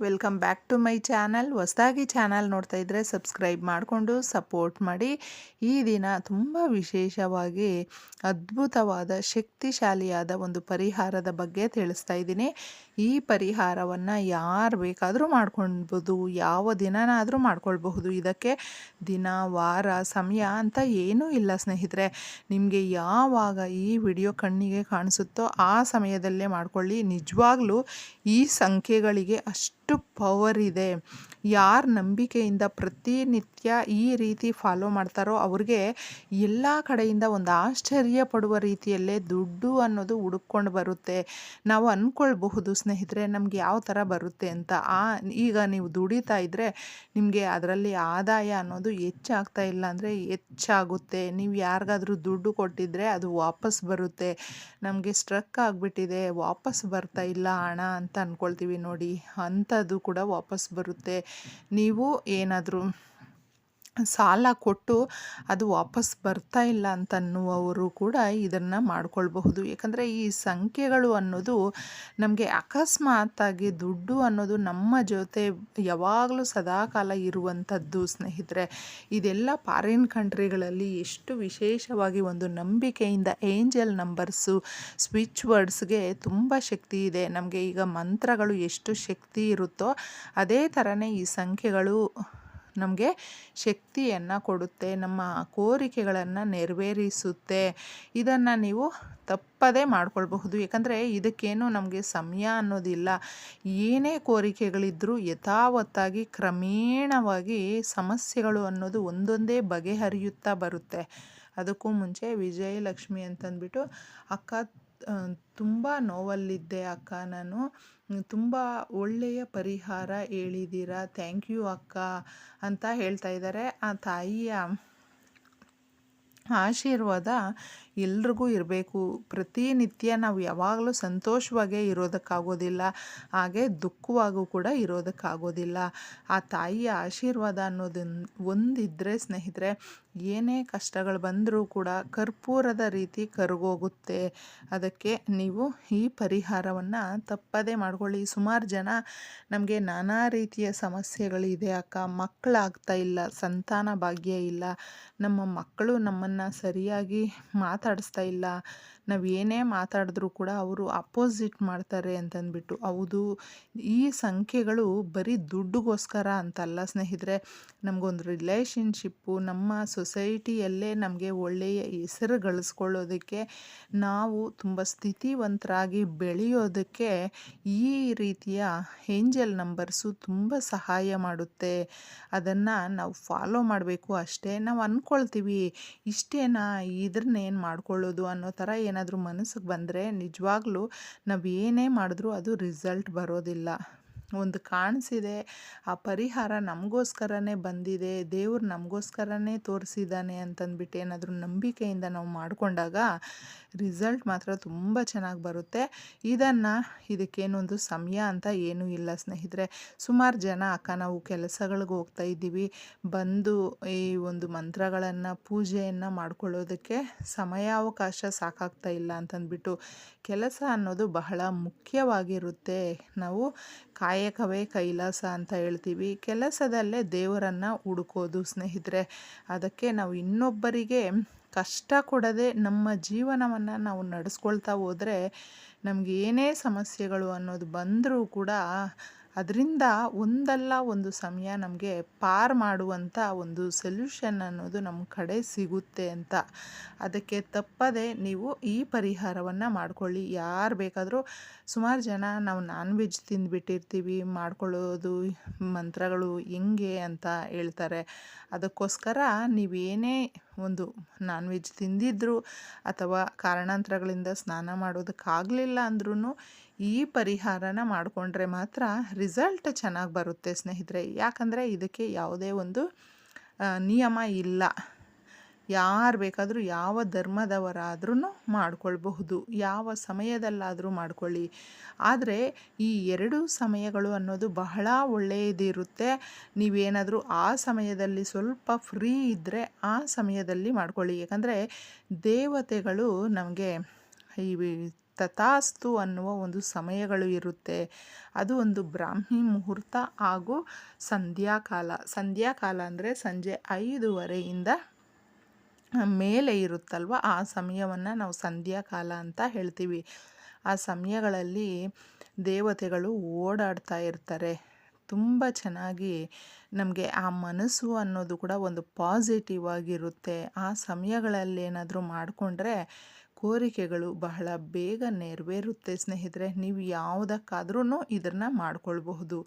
Welcome back to my channel. ಹೊಸದಾಗಿ channel ನೋಡ್ತಾ ಇದ್ದರೆ ಸಬ್ಸ್ಕ್ರೈಬ್ ಮಾಡಿಕೊಂಡು ಸಪೋರ್ಟ್ ಮಾಡಿ. ಈ ದಿನ ತುಂಬ ವಿಶೇಷವಾಗಿ ಅದ್ಭುತವಾದ, ಶಕ್ತಿಶಾಲಿಯಾದ ಒಂದು ಪರಿಹಾರದ ಬಗ್ಗೆ ತಿಳಿಸ್ತಾ ಇದ್ದೀನಿ. ಈ ಪರಿಹಾರವನ್ನು ಯಾರು ಬೇಕಾದರೂ ಮಾಡ್ಕೊಳ್ಬೋದು, ಯಾವ ದಿನನಾದರೂ ಮಾಡ್ಕೊಳ್ಬಹುದು. ಇದಕ್ಕೆ ದಿನ, ವಾರ, ಸಮಯ ಅಂತ ಏನೂ ಇಲ್ಲ ಸ್ನೇಹಿತರೆ. ನಿಮಗೆ ಯಾವಾಗ ಈ ವಿಡಿಯೋ ಕಣ್ಣಿಗೆ ಕಾಣಿಸುತ್ತೋ ಆ ಸಮಯದಲ್ಲೇ ಮಾಡಿಕೊಳ್ಳಿ. ನಿಜವಾಗ್ಲೂ ಈ ಸಂಖ್ಯೆಗಳಿಗೆ ಅಷ್ಟು ಪವರ್ ಇದೆ, ಯಾರು ನಂಬಿಕೆಯಿಂದ ಪ್ರತಿನಿತ್ಯ ಈ ರೀತಿ ಫಾಲೋ ಮಾಡ್ತಾರೋ ಅವ್ರಿಗೆ ಎಲ್ಲ ಕಡೆಯಿಂದ ಒಂದು ಆಶ್ಚರ್ಯ ಪಡುವ ರೀತಿಯಲ್ಲೇ ದುಡ್ಡು ಅನ್ನೋದು ಹುಡುಕೊಂಡು ಬರುತ್ತೆ. ನಾವು ಅಂದ್ಕೊಳ್ಬಹುದು ಸ್ನೇಹಿತರೆ ನಮ್ಗೆ ಯಾವ ಥರ ಬರುತ್ತೆ ಅಂತ. ಆ, ಈಗ ನೀವು ದುಡಿತಾ ಇದ್ದರೆ ನಿಮಗೆ ಅದರಲ್ಲಿ ಆದಾಯ ಅನ್ನೋದು ಹೆಚ್ಚಾಗ್ತಾ ಇಲ್ಲ ಅಂದರೆ ಹೆಚ್ಚಾಗುತ್ತೆ. ನೀವು ಯಾರಿಗಾದ್ರೂ ದುಡ್ಡು ಕೊಟ್ಟಿದ್ರೆ ಅದು ವಾಪಸ್ ಬರುತ್ತೆ. ನಮಗೆ ಸ್ಟ್ರಕ್ ಆಗಿಬಿಟ್ಟಿದೆ, ವಾಪಸ್ ಬರ್ತಾ ಇಲ್ಲ ಹಣ ಅಂತ ಅಂದ್ಕೊಳ್ತೀವಿ ನೋಡಿ. ಅಂಥದ್ದು ಕೂಡ ವಾಪಸ್ ಬರುತ್ತೆ. ನೀವು ಏನಾದರೂ ಸಾಲ ಕೊಟ್ಟು ಅದು ವಾಪಸ್ ಬರ್ತಾ ಇಲ್ಲ ಅಂತ ಅನ್ನುವವರು ಕೂಡ ಇದನ್ನು ಮಾಡ್ಕೊಳ್ಬಹುದು. ಯಾಕಂದರೆ ಈ ಸಂಖ್ಯೆಗಳು ಅನ್ನೋದು ನಮಗೆ ಅಕಸ್ಮಾತ್ತಾಗಿ ದುಡ್ಡು ಅನ್ನೋದು ನಮ್ಮ ಜೊತೆ ಯಾವಾಗಲೂ ಸದಾಕಾಲ ಇರುವಂಥದ್ದು ಸ್ನೇಹಿತರೆ. ಇದೆಲ್ಲ ಫಾರಿನ್ ಕಂಟ್ರಿಗಳಲ್ಲಿ ಎಷ್ಟು ವಿಶೇಷವಾಗಿ ಒಂದು ನಂಬಿಕೆಯಿಂದ ಏಂಜಲ್ ನಂಬರ್ಸು ಸ್ವಿಚ್ ವರ್ಡ್ಸ್ಗೆ ತುಂಬ ಶಕ್ತಿ ಇದೆ. ನಮಗೆ ಈಗ ಮಂತ್ರಗಳು ಎಷ್ಟು ಶಕ್ತಿ ಇರುತ್ತೋ ಅದೇ ಥರನೇ ಈ ಸಂಖ್ಯೆಗಳು ನಮಗೆ ಶಕ್ತಿಯನ್ನು ಕೊಡುತ್ತೆ, ನಮ್ಮ ಕೋರಿಕೆಗಳನ್ನು ನೆರವೇರಿಸುತ್ತೆ. ಇದನ್ನು ನೀವು ತಪ್ಪದೇ ಮಾಡ್ಕೊಳ್ಬಹುದು. ಯಾಕಂದರೆ ಇದಕ್ಕೇನು ನಮಗೆ ಸಮಯ ಅನ್ನೋದಿಲ್ಲ. ಏನೇ ಕೋರಿಕೆಗಳಿದ್ದರೂ ಯಥಾವತ್ತಾಗಿ ಕ್ರಮೇಣವಾಗಿ ಸಮಸ್ಯೆಗಳು ಅನ್ನೋದು ಒಂದೊಂದೇ ಬಗೆಹರಿಯುತ್ತಾ ಬರುತ್ತೆ. ಅದಕ್ಕೂ ಮುಂಚೆ ವಿಜಯಲಕ್ಷ್ಮಿ ಅಂತಂದ್ಬಿಟ್ಟು ಅಕ್ಕ ತುಂಬ ನೋವಲ್ಲಿದ್ದೆ ಅಕ್ಕ ನಾನು. ತುಂಬ ಒಳ್ಳೆಯ ಪರಿಹಾರ ಹೇಳಿದ್ದೀರಾ ಥ್ಯಾಂಕ್ ಯು ಅಕ್ಕ ಅಂತ ಹೇಳ್ತಾ ಇದ್ದಾರೆ. ಆ ತಾಯಿಯ ಆಶೀರ್ವಾದ ಎಲ್ರಿಗೂ ಇರಬೇಕು. ಪ್ರತಿನಿತ್ಯ ನಾವು ಯಾವಾಗಲೂ ಸಂತೋಷವಾಗೇ ಇರೋದಕ್ಕಾಗೋದಿಲ್ಲ. ಹಾಗೆ ದುಃಖವಾಗೂ ಕೂಡ ಇರೋದಕ್ಕಾಗೋದಿಲ್ಲ. ಆ ತಾಯಿಯ ಆಶೀರ್ವಾದ ಅನ್ನೋದನ್ನು ಒಂದಿದ್ದರೆ ಸ್ನೇಹಿತರೆ, ಏನೇ ಕಷ್ಟಗಳು ಬಂದರೂ ಕೂಡ ಕರ್ಪೂರದ ರೀತಿ ಕರಗೋಗುತ್ತೆ. ಅದಕ್ಕೆ ನೀವು ಈ ಪರಿಹಾರವನ್ನು ತಪ್ಪದೇ ಮಾಡ್ಕೊಳ್ಳಿ. ಸುಮಾರು ಜನ ನಮಗೆ ನಾನಾ ರೀತಿಯ ಸಮಸ್ಯೆಗಳಿದೆ. ಅಕ್ಕ ಮಕ್ಕಳಾಗ್ತಾ ಇಲ್ಲ. ಸಂತಾನ ಭಾಗ್ಯ ಇಲ್ಲ. ನಮ್ಮ ಮಕ್ಕಳು ನಮ್ಮನ್ನು ಸರಿಯಾಗಿ ಮಾತಾಡಿಸ್ತಾ ಇಲ್ಲ. ನಾವು ಏನೇ ಮಾತಾಡಿದ್ರೂ ಕೂಡ ಅವರು ಅಪೋಸಿಟ್ ಮಾಡ್ತಾರೆ ಅಂತಂದ್ಬಿಟ್ಟು. ಹೌದು, ಈ ಸಂಖ್ಯೆಗಳು ಬರೀ ದುಡ್ಡುಗೋಸ್ಕರ ಅಂತಲ್ಲ ಸ್ನೇಹಿತರೆ. ನಮಗೊಂದು ರಿಲೇಷನ್ಶಿಪ್ಪು ನಮ್ಮ ಸೊಸೈಟಿಯಲ್ಲೇ ನಮಗೆ ಒಳ್ಳೆಯ ಹೆಸರು ಗಳಿಸ್ಕೊಳ್ಳೋದಕ್ಕೆ, ನಾವು ತುಂಬ ಸ್ಥಿತಿವಂತರಾಗಿ ಬೆಳೆಯೋದಕ್ಕೆ ಈ ರೀತಿಯ ಏಂಜಲ್ ನಂಬರ್ಸು ತುಂಬ ಸಹಾಯ ಮಾಡುತ್ತೆ. ಅದನ್ನು ನಾವು ಫಾಲೋ ಮಾಡಬೇಕು ಅಷ್ಟೇ. ನಾವು ಅಂದ್ಕೊಳ್ತೀವಿ ಇಷ್ಟೇನಾ? ಇದ್ರನ್ನೇನು ಮಾಡ್ಕೊಳ್ಳೋದು ಅನ್ನೋ ಥರ ಏನಾದರೂ ಮನಸ್ಸಿಗೆ ಬಂದರೆ ನಿಜವಾಗ್ಲೂ ನಾವು ಏನೇ ಮಾಡಿದ್ರೂ ಅದು ರಿಸಲ್ಟ್ ಬರೋದಿಲ್ಲ. ಒಂದು ಕಾಣಿಸಿದೆ. ಆ ಪರಿಹಾರ ನಮಗೋಸ್ಕರನೇ ಬಂದಿದೆ. ದೇವ್ರು ನಮಗೋಸ್ಕರನೇ ತೋರಿಸಿದ್ದಾನೆ ಅಂತಂದ್ಬಿಟ್ಟು ಏನಾದರೂ ನಂಬಿಕೆಯಿಂದ ನಾವು ಮಾಡಿಕೊಂಡಾಗ ರಿಸಲ್ಟ್ ಮಾತ್ರ ತುಂಬ ಚೆನ್ನಾಗಿ ಬರುತ್ತೆ. ಇದನ್ನು ಇದಕ್ಕೇನೊಂದು ಸಮಯ ಅಂತ ಏನೂ ಇಲ್ಲ ಸ್ನೇಹಿತರೆ. ಸುಮಾರು ಜನ ಅಕ್ಕ ನಾವು ಕೆಲಸಗಳಿಗೆ ಹೋಗ್ತಾ ಇದ್ದೀವಿ. ಬಂದು ಈ ಒಂದು ಮಂತ್ರಗಳನ್ನು, ಪೂಜೆಯನ್ನು ಮಾಡ್ಕೊಳ್ಳೋದಕ್ಕೆ ಸಮಯಾವಕಾಶ ಸಾಕಾಗ್ತಾ ಇಲ್ಲ ಅಂತಂದ್ಬಿಟ್ಟು. ಕೆಲಸ ಅನ್ನೋದು ಬಹಳ ಮುಖ್ಯವಾಗಿರುತ್ತೆ. ನಾವು ಕಾಯಕವೇ ಕೈಲಾಸ ಅಂತ ಹೇಳ್ತೀವಿ. ಕೆಲಸದಲ್ಲೇ ದೇವರನ್ನು ಹುಡುಕೋದು ಸ್ನೇಹಿತರೆ. ಅದಕ್ಕೆ ನಾವು ಇನ್ನೊಬ್ಬರಿಗೆ ಕಷ್ಟ ಕೊಡದೆ ನಮ್ಮ ಜೀವನವನ್ನು ನಾವು ನಡೆಸ್ಕೊಳ್ತಾ ಹೋದರೆ ನಮಗೆ ಏನೇ ಸಮಸ್ಯೆಗಳು ಅನ್ನೋದು ಬಂದರೂ ಕೂಡ ಅದರಿಂದ ಒಂದಲ್ಲ ಒಂದು ಸಮಯ ನಮಗೆ ಪಾರ್ ಮಾಡುವಂಥ ಒಂದು ಸೊಲ್ಯೂಷನ್ ಅನ್ನೋದು ನಮ್ಮ ಕಡೆ ಸಿಗುತ್ತೆ ಅಂತ. ಅದಕ್ಕೆ ತಪ್ಪದೆ ನೀವು ಈ ಪರಿಹಾರವನ್ನು ಮಾಡ್ಕೊಳ್ಳಿ. ಯಾರು ಬೇಕಾದರೂ ಸುಮಾರು ಜನ ನಾವು ನಾನ್ ವೆಜ್ ತಿಂದುಬಿಟ್ಟಿರ್ತೀವಿ, ಮಾಡ್ಕೊಳ್ಳೋದು ಮಂತ್ರಗಳು ಹೆಂಗೆ ಅಂತ ಹೇಳ್ತಾರೆ. ಅದಕ್ಕೋಸ್ಕರ ನೀವೇನೇ ಒಂದು ನಾನ್ ವೆಜ್ ತಿಂದಿದ್ರು ಅಥವಾ ಕಾರಣಾಂತರಗಳಿಂದ ಸ್ನಾನ ಮಾಡೋದಕ್ಕಾಗಲಿಲ್ಲ ಅಂದ್ರೂ ಈ ಪರಿಹಾರನ ಮಾಡಿಕೊಂಡ್ರೆ ಮಾತ್ರ ರಿಸಲ್ಟ್ ಚೆನ್ನಾಗಿ ಬರುತ್ತೆ ಸ್ನೇಹಿತರೆ. ಯಾಕಂದರೆ ಇದಕ್ಕೆ ಯಾವುದೇ ಒಂದು ನಿಯಮ ಇಲ್ಲ. ಯಾರು ಬೇಕಾದರೂ ಯಾವ ಧರ್ಮದವರಾದ್ರೂ ಮಾಡಿಕೊಳ್ಬಹುದು. ಯಾವ ಸಮಯದಲ್ಲಾದರೂ ಮಾಡ್ಕೊಳ್ಳಿ. ಆದರೆ ಈ ಎರಡು ಸಮಯಗಳು ಅನ್ನೋದು ಬಹಳ ಒಳ್ಳೆಯದಿರುತ್ತೆ. ನೀವೇನಾದರೂ ಆ ಸಮಯದಲ್ಲಿ ಸ್ವಲ್ಪ ಫ್ರೀ ಇದ್ದರೆ ಆ ಸಮಯದಲ್ಲಿ ಮಾಡ್ಕೊಳ್ಳಿ. ಯಾಕಂದರೆ ದೇವತೆಗಳು ನಮಗೆ ಈ ತಥಾಸ್ತು ಅನ್ನುವ ಒಂದು ಸಮಯಗಳು ಇರುತ್ತೆ. ಅದು ಒಂದು ಬ್ರಾಹ್ಮಿ ಮುಹೂರ್ತ ಹಾಗೂ ಸಂಧ್ಯಾಕಾಲ. ಸಂಧ್ಯಾಕಾಲ ಅಂದರೆ ಸಂಜೆ ಐದೂವರೆಯಿಂದ ಮೇಲೆ ಇರುತ್ತಲ್ವ? ಆ ಸಮಯವನ್ನು ನಾವು ಸಂಧ್ಯಾಕಾಲ ಅಂತ ಹೇಳ್ತೀವಿ. ಆ ಸಮಯಗಳಲ್ಲಿ ದೇವತೆಗಳು ಓಡಾಡ್ತಾ ಇರ್ತಾರೆ. ತುಂಬ ಚೆನ್ನಾಗಿ ನಮಗೆ ಆ ಮನಸ್ಸು ಅನ್ನೋದು ಕೂಡ ಒಂದು ಪಾಸಿಟಿವ್ ಆಗಿರುತ್ತೆ. ಆ ಸಮಯಗಳಲ್ಲಿ ಏನಾದರೂ ಮಾಡಿಕೊಂಡ್ರೆ ಕೋರಿಕೆಗಳು ಬಹಳ ಬೇಗ ನೆರವೇರುತ್ತೆ ಸ್ನೇಹಿತರೆ. ನೀವು ಯಾವುದಕ್ಕಾದ್ರೂ ಇದನ್ನು ಮಾಡ್ಕೊಳ್ಬಹುದು.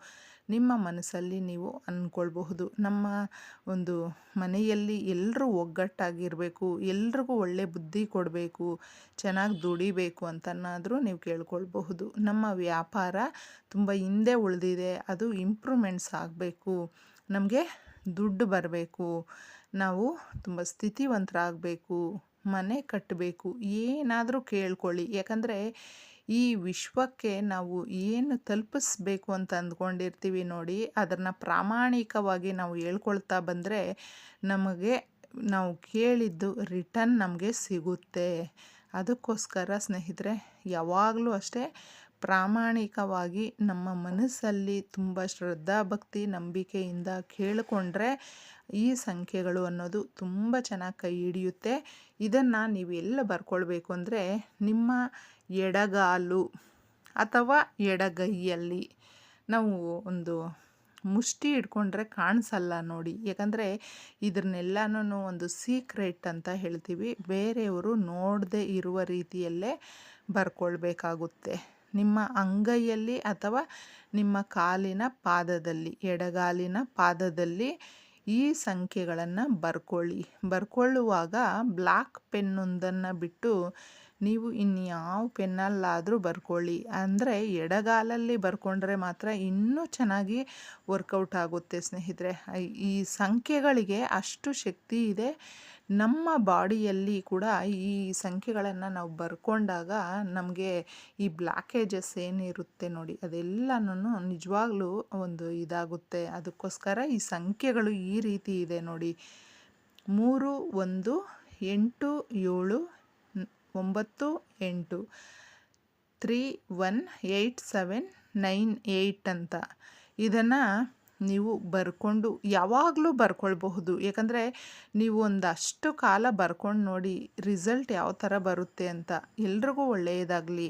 ನಿಮ್ಮ ಮನಸ್ಸಲ್ಲಿ ನೀವು ಅಂದ್ಕೊಳ್ಬಹುದು ನಮ್ಮ ಒಂದು ಮನೆಯಲ್ಲಿ ಎಲ್ಲರೂ ಒಗ್ಗಟ್ಟಾಗಿರಬೇಕು, ಎಲ್ರಿಗೂ ಒಳ್ಳೆ ಬುದ್ಧಿ ಕೊಡಬೇಕು, ಚೆನ್ನಾಗಿ ದುಡಿಬೇಕು ಅಂತನಾದರೂ ನೀವು ಕೇಳ್ಕೊಳ್ಬಹುದು. ನಮ್ಮ ವ್ಯಾಪಾರ ತುಂಬ ಹಿಂದೆ ಉಳಿದಿದೆ, ಅದು ಇಂಪ್ರೂವ್ಮೆಂಟ್ಸ್ ಆಗಬೇಕು, ನಮಗೆ ದುಡ್ಡು ಬರಬೇಕು, ನಾವು ತುಂಬ ಸ್ಥಿತಿವಂತರಾಗಬೇಕು, ಮನೆ ಕಟ್ಟಬೇಕು ಏನಾದರೂ ಕೇಳ್ಕೊಳ್ಳಿ. ಯಾಕಂದರೆ ಈ ವಿಶ್ವಕ್ಕೆ ನಾವು ಏನು ತಲುಪಿಸ್ಬೇಕು ಅಂತ ಅಂದ್ಕೊಂಡಿರ್ತೀವಿ ನೋಡಿ, ಅದನ್ನು ಪ್ರಾಮಾಣಿಕವಾಗಿ ನಾವು ಹೇಳ್ಕೊಳ್ತಾ ಬಂದರೆ ನಮಗೆ ನಾವು ಕೇಳಿದ್ದು ರಿಟರ್ನ್ ನಮಗೆ ಸಿಗುತ್ತೆ. ಅದಕ್ಕೋಸ್ಕರ ಸ್ನೇಹಿತರೆ, ಯಾವಾಗಲೂ ಅಷ್ಟೇ ಪ್ರಾಮಾಣಿಕವಾಗಿ ನಮ್ಮ ಮನಸ್ಸಲ್ಲಿ ತುಂಬ ಶ್ರದ್ಧಾ ಭಕ್ತಿ ನಂಬಿಕೆಯಿಂದ ಕೇಳಿಕೊಂಡ್ರೆ ಈ ಸಂಖ್ಯೆಗಳು ಅನ್ನೋದು ತುಂಬ ಚೆನ್ನಾಗಿ ಕೈ ಹಿಡಿಯುತ್ತೆ. ಇದನ್ನು ನೀವೆಲ್ಲ ಬರ್ಕೊಳ್ಬೇಕು ಅಂದರೆ ನಿಮ್ಮ ಎಡಗಾಲು ಅಥವಾ ಎಡಗೈಯಲ್ಲಿ. ನಾವು ಒಂದು ಮುಷ್ಟಿ ಇಟ್ಕೊಂಡ್ರೆ ಕಾಣಿಸಲ್ಲ ನೋಡಿ. ಯಾಕಂದರೆ ಇದನ್ನೆಲ್ಲನೂ ಒಂದು ಸೀಕ್ರೆಟ್ ಅಂತ ಹೇಳ್ತೀವಿ. ಬೇರೆಯವರು ನೋಡದೆ ಇರುವ ರೀತಿಯಲ್ಲೇ ಬರ್ಕೊಳ್ಬೇಕಾಗುತ್ತೆ. ನಿಮ್ಮ ಅಂಗೈಯಲ್ಲಿ ಅಥವಾ ನಿಮ್ಮ ಕಾಲಿನ ಪಾದದಲ್ಲಿ, ಎಡಗಾಲಿನ ಪಾದದಲ್ಲಿ ಈ ಸಂಖ್ಯೆಗಳನ್ನು ಬರ್ಕೊಳ್ಳಿ. ಬರ್ಕೊಳ್ಳುವಾಗ ಬ್ಲ್ಯಾಕ್ ಪೆನ್ನೊಂದನ್ನು ಬಿಟ್ಟು ನೀವು ಇನ್ಯಾವ ಪೆನ್ನಲ್ಲಾದರೂ ಬರ್ಕೊಳ್ಳಿ. ಅಂದರೆ ಎಡಗಾಲಲ್ಲಿ ಬರ್ಕೊಂಡ್ರೆ ಮಾತ್ರ ಇನ್ನೂ ಚೆನ್ನಾಗಿ ವರ್ಕೌಟ್ ಆಗುತ್ತೆ ಸ್ನೇಹಿತರೆ. ಈ ಸಂಖ್ಯೆಗಳಿಗೆ ಅಷ್ಟು ಶಕ್ತಿ ಇದೆ. ನಮ್ಮ ಬಾಡಿಯಲ್ಲಿ ಕೂಡ ಈ ಸಂಖ್ಯೆಗಳನ್ನು ನಾವು ಬರ್ಕೊಂಡಾಗ ನಮಗೆ ಈ ಬ್ಲ್ಯಾಕೇಜಸ್ ಏನಿರುತ್ತೆ ನೋಡಿ ಅದೆಲ್ಲನೂ ನಿಜವಾಗ್ಲೂ ಒಂದು ಇದಾಗುತ್ತೆ. ಅದಕ್ಕೋಸ್ಕರ ಈ ಸಂಖ್ಯೆಗಳು ಈ ರೀತಿ ಇದೆ ನೋಡಿ. ಮೂರು, ಒಂದು, ಎಂಟು, ಏಳು ಒಂಬತ್ತು ಎಂಟು three one eight seven nine eight ಅಂತ. ಇದನ್ನು ನೀವು ಬರ್ಕೊಂಡು ಯಾವಾಗಲೂ ಬರ್ಕೊಳ್ಬಹುದು. ಯಾಕಂದರೆ ನೀವು ಒಂದಷ್ಟು ಕಾಲ ಬರ್ಕೊಂಡು ನೋಡಿ ರಿಸಲ್ಟ್ ಯಾವ ಥರ ಬರುತ್ತೆ ಅಂತ. ಎಲ್ರಿಗೂ ಒಳ್ಳೆಯದಾಗಲಿ.